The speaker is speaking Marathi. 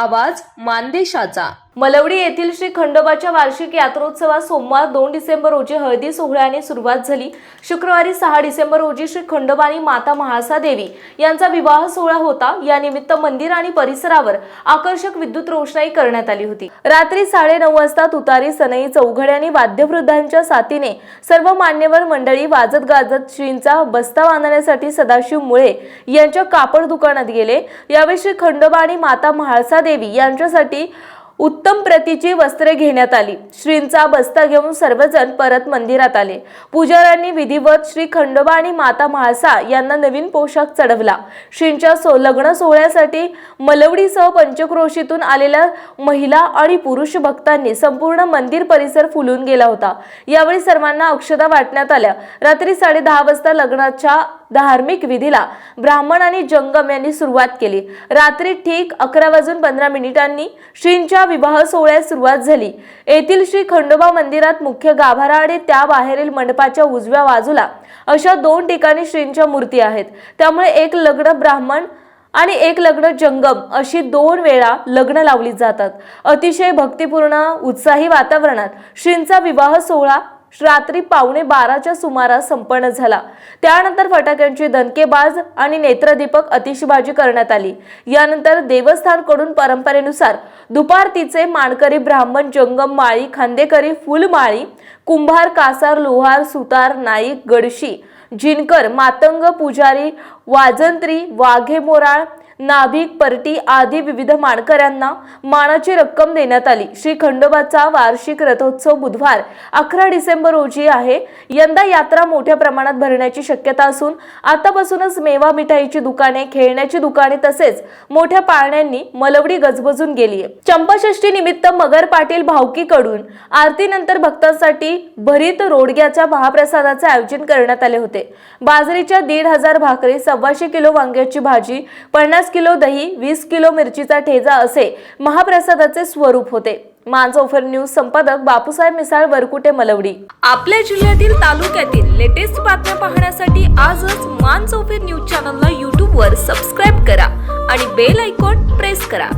आवाज मानदेशाचा. मलवडी येथील श्री खंडोबाच्या वार्षिक यात्रोत्सवास सोमवार दोन डिसेंबर रोजी हळदी सोहळ्याने सुरुवात झाली. शुक्रवारी सहा डिसेंबर रोजी श्री खंडोबा आणि माता महासा देवी यांचा विवाह सोहळा होता. या निमित्त मंदिर आणि परिसरावर आकर्षक विद्युत रोषणाई करण्यात आली होती. रात्री साडेनऊ वाजता तुतारी सनई चौघड्यांनी वाद्यवृद्धांच्या साथीने सर्व मान्यवर मंडळी वाजत गाजत श्रींचा बस्ता बांधण्यासाठी सदाशिव मुळे यांच्या कापड दुकानात गेले. यावेळी श्री खंडोबा आणि माता देवी देवी यांच्यासाठी उत्तम प्रतीची वस्त्रे घेण्यात आली. श्रींचा बस्ता घेऊन सर्वजण परत मंदिरात आले. पुजाऱ्यांनी विधिवत श्री खंडोबा आणि माता म्हाळसा यांना नवीन पोशाख चढवला. श्रींच्या सो लग्न सोहळ्यासाठी मलवडीसह पंचक्रोशीतून आलेल्या महिला आणि पुरुष भक्तांनी संपूर्ण मंदिर परिसर फुलून गेला होता. यावेळी सर्वांना अक्षता वाटण्यात आल्या. रात्री साडे दहा वाजता लग्नाच्या धार्मिक विधीला ब्राह्मण आणि जंगम यांनी सुरुवात केली. रात्री ठीक अकरा वाजून पंधरा मिनिटांनी श्रींच्या विवाह सोहळ्यास सुरुवात झाली. येथील श्री खंडोबा मंदिरात मुख्य गाभारा आणि त्या बाहेरील मंडपाच्या उजव्या बाजूला अशा दोन ठिकाणी श्रींच्या मूर्ती आहेत. त्यामुळे एक लग्न ब्राह्मण आणि एक लग्न जंगम अशी दोन वेळा लग्न लावली जातात. अतिशय भक्तिपूर्ण उत्साही वातावरणात श्रींचा विवाह सोहळा रात्री पावणे बाराच्या सुमारास संपन्न झाला. त्यानंतर फटाक्यांची दणकेबाज आणि नेत्रदीपक अतिशबाजी करण्यात आली. यानंतर देवस्थानकडून परंपरेनुसार दुपारतीचे मानकरी ब्राह्मण जंगम माळी खांदेकरी फुलमाळी कुंभार कासार लोहार सुतार नाईक गडशी जिनकर मातंग पुजारी वाजंत्री वाघे मोराळ नाभिक परटी आदी विविध मानकऱ्यांना मानाची रक्कम देण्यात आली. श्री खंडोबाचा वार्षिक रथोत्सव बुधवार अकरा डिसेंबर रोजी आहे. यंदा यात्रा मोठ्या प्रमाणात भरण्याची शक्यता असून आतापासूनच मेवा मिठाईची दुकाने खेळण्याची दुकाने तसेच मोठ्या पाळण्यांनी मलवडी गजबजून गेली आहे. चंपाषष्ठी निमित्त मगर पाटील भावकीकडून आरतीनंतर भक्तांसाठी भरीत रोडग्याच्या महाप्रसादाचे आयोजन करण्यात आले होते. बाजरीच्या दीड हजार भाकरी सव्वाशे किलो वांग्याची भाजी पन्नास किलो दही वीस किलो मिरचीचा ठेचा असे महाप्रसादाचे स्वरूप होते. मानसोफर न्यूज संपादक बापूसाहेब मिसाळ वरकुटे मलवडी. आपल्या जिल्ह्यातील तालुक्यातील लेटेस्ट बातम्या पाहण्यासाठी आजच मान चौफेर न्यूज चॅनलला यूट्यूबवर सबस्क्राईब करा आणि बेल आयकॉन प्रेस करा.